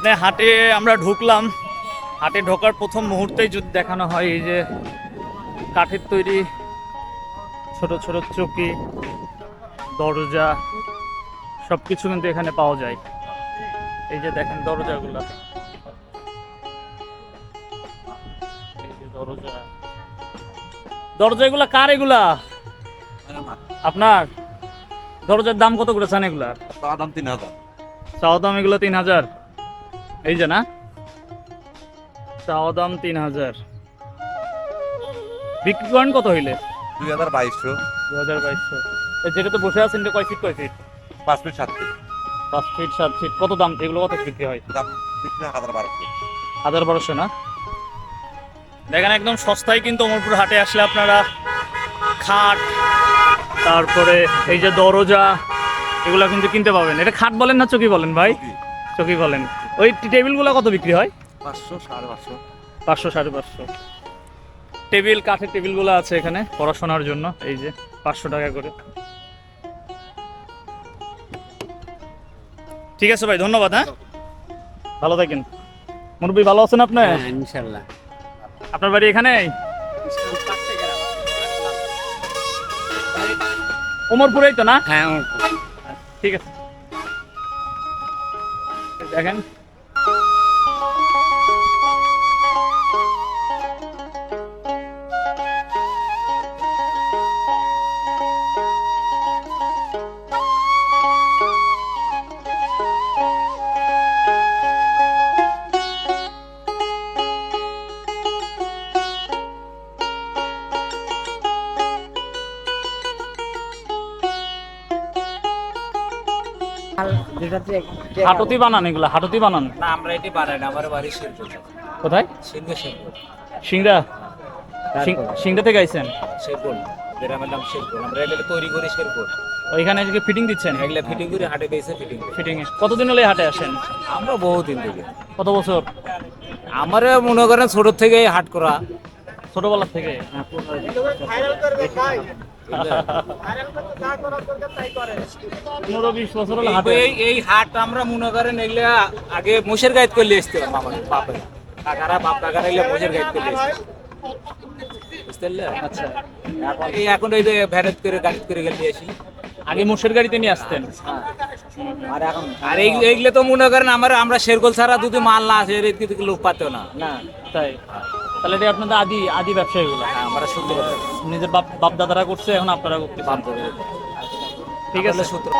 আপনি হাটে আমরা ঢুকলাম। হাটে ঢোকার প্রথম মুহূর্তেই যদি দেখানো হয় এই যে কাঠের তৈরি ছোট ছোট চকি দরজা সব কিছু কিন্তু এখানে পাওয়া যায়। এই যে দেখেন দরজাগুলা। দরজা দরজা। এগুলা কার এগুলা? আপনার? দরজার দাম কত করে চান এগুলা? দাম তিন হাজার। চাওয়া দাম এগুলো তিন হাজার। এই যে না? চাওয়া দাম তিন হাজার। বিক্রি করেন কত হইলে? দুই হাজার বাইশশো। দু হাজার বাইশশো। যেটাতে বসে আছেন কয় ফিট কয় ফিট পাঁচ ফিট সাত ফিট পাঁচ ফিট সাত ফিট কত দাম? এগুলো কত বিক্রি হয়? দাম বিক্রি হয় হাজার বারোশো। হাজার বারোশো না? দেখেন একদম সস্তায় কিন্তু অমরপুর হাটে আসলে আপনারা খাট তারপরে এই যে দরজা এগুলো কিন্তু কিনতে পাবেন। এটা খাট বলেন না চকি বলেন ভাই? চকি বলেন। ওই টেবিলগুলো কত বিক্রি হয়? পাঁচশো সাড়ে পাঁচশো। পাঁচশো সাড়ে পাঁচশো। টেবিল কাঠের টেবিলগুলো আছে এখানে পড়াশোনার জন্য এই যে পাঁচশো টাকা করে। ঠিক আছে ভাই ধন্যবাদ হ্যাঁ? ভালো থাকেন। মুরব্বী ভালো আছেন আপনি? হ্যাঁ ইনশাল্লাহ। আপনার বাড়ি এখানে? ওমরপুরেই তো না? হ্যাঁ ঠিক আছে। দেখেন। হাটতি বানান এগুলো হাটতি বানান? না আমরা এটি বানাই না আমার বাড়ি শিল্প কোথায়? সিংড়া? সিংড়া থেকে আইছেন শিল্প গ্রামের নাম শিল্প আমরা এগুলো তৈরি করি শিল্প ওইখানে আজকে ফিটিং দিচ্ছেন? এগুলো ফিটিং করে হাটে পেয়েছে ফিটিং ফিটিং এ। কতদিন হলে হাটে আসেন? আমরা বহুদিন থেকে। কত বছর? আমার মনে করেন ছোট থেকে হাট করা। ছোটবেলা থেকে। পনেরো বিশ বছর হাটে। এই এই হাট আমরা মনে করেন এগুলো আগে মোষের গাইড করলে আসতাম আমার বাপে কাকারা বাপ কাকারা এগুলো মোষের গাইড করলে বুঝতে পারলে? আচ্ছা। এখন এই এখন এই যে ভ্যানেট করে গাড়ি করে গেলে আসি। আগে মোষের গাড়িতে নিয়ে আসতেন। আর এখন আর এইগুলো তো মনে করেন আমরা আমরা শেরগোল ছাড়া যদি মাল না আসে এর লোক পাতেও না। না তাই। তাহলে এটা আপনাদের আদি আদি ব্যবসা এগুলো হ্যাঁ, আমরা সূত্র নিজের বাপ বাপ দাদারা করছে এখন আপনারা করতে ঠিক আছে। সূত্র।